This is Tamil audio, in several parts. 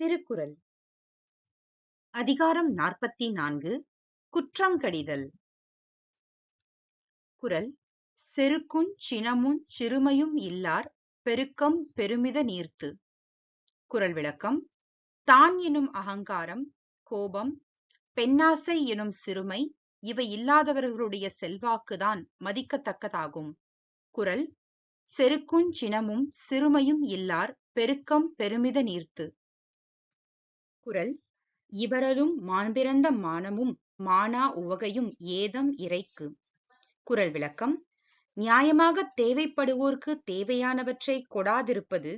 திருக்குறள். அதிகாரம் நாற்பத்தி நான்கு குற்றங்கடிதல். குறள். செருக்குஞ் சினமுஞ் சிறுமையும் இல்லார் பெருக்கம் பெருமித நீர்த்து. குரல் விளக்கம். தான் எனும் அகங்காரம் கோபம் பெண்ணாசை எனும் சிறுமை இவை இல்லாதவர்களுடைய செல்வாக்குதான் மதிக்கத்தக்கதாகும். குறள். செருக்குஞ் சினமும் சிறுமையும் இல்லார் பெருக்கம் பெருமித நீர்த்து. குரல் இவரலும் மாண்பிறந்த மானமும் மானா உவகையும் ஏதம் இறைக்கு. குரல் விளக்கம் நியாயமாக தேவைப்படுவோர்க்கு தேவையானவற்றை கொடாதிருப்பது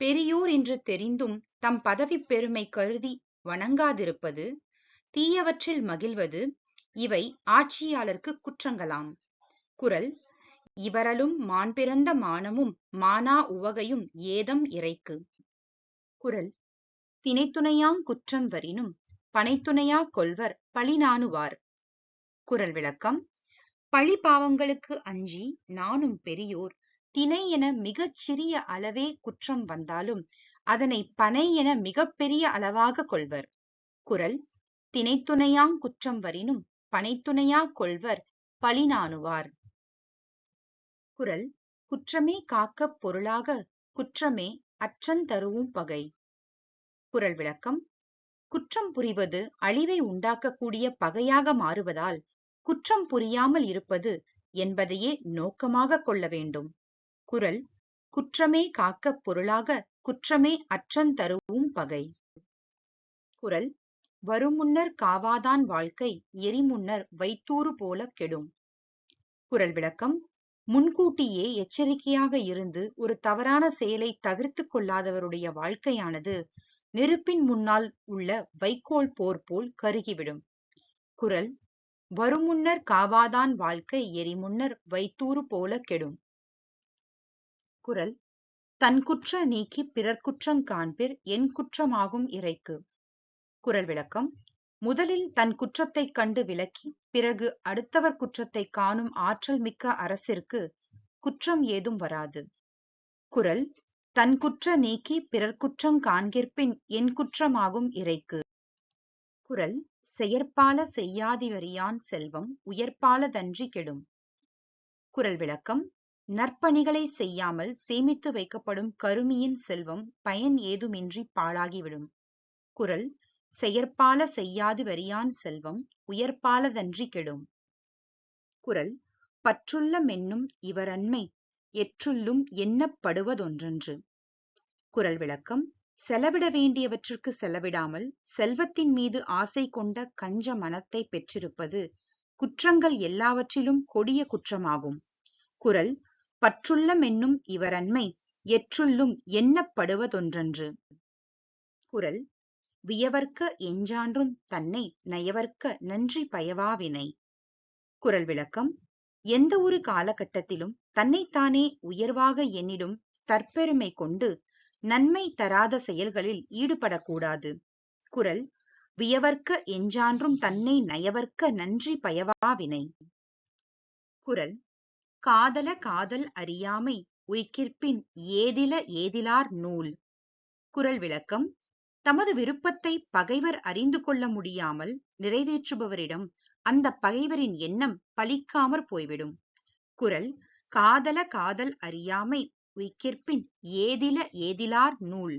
பெரியோர் என்று தெரிந்தும் தம் பதவி பெருமை கருதி வணங்காதிருப்பது தீயவற்றில் மகிழ்வது இவை ஆட்சியாளர்க்கு குற்றங்களாம். குரல் இவரலும் மாண்பிறந்த மானமும் மானா உவகையும் ஏதம் இறைக்கு. குரல் தினைத்துணையாங் குற்றம் வரினும் பனைத்துணையா கொள்வர் பழி நாணுவார். குறள் விளக்கம் பழி பாவங்களுக்கு அஞ்சி நானும் பெரியோர் தினை என மிகச் சிறிய அளவே குற்றம் வந்தாலும் அதனை பனை என மிகப்பெரிய அளவாக கொள்வர். குறள் தினைத்துணையாங் குற்றம் வரினும் பனைத்துணையா கொள்வர் பழி நாணுவார். குறள் குற்றமே காக்கப் பொருளாக குற்றமே அற்றந்தருவும் பகை. குரல் விளக்கம். குற்றம் புரிவது அழிவை உண்டாக்கக்கூடிய பகையாக மாறுவதால் குற்றம் புரியாமல் இருப்பது என்பதையே நோக்கமாக கொள்ள வேண்டும். குரல் குற்றமே காக்கப் பொருளாக குற்றமே அற்றந்தருவும் பகை. குரல் வருமுன்னர் காவாதான் வாழ்க்கை எரிமுன்னர் வைத்தூறு போல கெடும். குரல் விளக்கம் முன்கூட்டியே எச்சரிக்கையாக இருந்து ஒரு தவறான செயலை தவிர்த்து கொள்ளாதவருடைய வாழ்க்கையானது நெருப்பின் முன்னால் உள்ள வைக்கோல் போர் போல் கருகிவிடும். குரல் வருமுன்னர் காவாதான் வாழ்க்கை எரிமுன்னர் வைத்தூறு போல கெடும் குரல் தன் குற்ற நீக்கி பிறர் குற்றங் காண்பிர் என் குற்றமாகும் இறைக்கு குரல் விளக்கம் முதலில் தன் குற்றத்தைக் கண்டு விலக்கி பிறகு அடுத்தவர் குற்றத்தை காணும் ஆற்றல் மிக்க அரசிற்கு குற்றம் ஏதும் வராது குரல் தன் குற்ற நீக்கி பிறர் குற்றங் காண்கிற்பின் என் குற்றமாகும் இறைக்கு. குறள் செயற்பால செய்யாதிவரியான் செல்வம் உயர்பாலதன்றி கெடும் குறள் விளக்கம் நற்பணிகளை செய்யாமல் சேமித்து வைக்கப்படும் கருமியின் செல்வம் பயன் ஏதுமின்றி பாழாகிவிடும் குறள் செயற்பால செய்யாது வரியான் செல்வம் உயர்பாலதன்றி கெடும் குறள் பற்றுள்ள மென்னும் இவரன்மை எற்றுள்ளும் எண்ணப்படுவதொன்றன்று. குறள் விளக்கம் செலவிட வேண்டியவற்றிற்கு செலவிடாமல் செல்வத்தின் மீது ஆசை கொண்ட கஞ்ச மனத்தை பெற்றிருப்பது குற்றங்கள் எல்லாவற்றிலும் கொடிய குற்றமாகும். குறள் பற்றுள்ள மென்னும் இவரன்மை எற்றுள்ளும் எண்ணப்படுவதொன்றன்று. குறள் வியவர்க்க எஞ்சான்றும் தன்னை நயவர்க்க நன்றி பயவாவினை. குறள் விளக்கம் எந்த ஒரு காலகட்டத்திலும் தன்னைத்தானே உயர்வாக எண்ணிடும் தற்பெருமை கொண்டு நன்மை தராத செயல்களில் ஈடுபடக்கூடாது. குரல் வியவர்க்க எஞ்சான்றும் தன்னை நயவர்க்க நன்றி பயவாவினை குரல் காதல காதல் அறியாமை உய்கிற்பின் ஏதில ஏதிலார் நூல் குரல் விளக்கம் தமது விருப்பத்தை பகைவர் அறிந்து கொள்ள முடியாமல் நிறைவேற்றுபவரிடம் அந்த பகைவரின் எண்ணம் பலிக்காமற் போய்விடும். குறள் காதல காதல் அறியாமை உய்கிற்பின் ஏதில ஏதிலார் நூல்.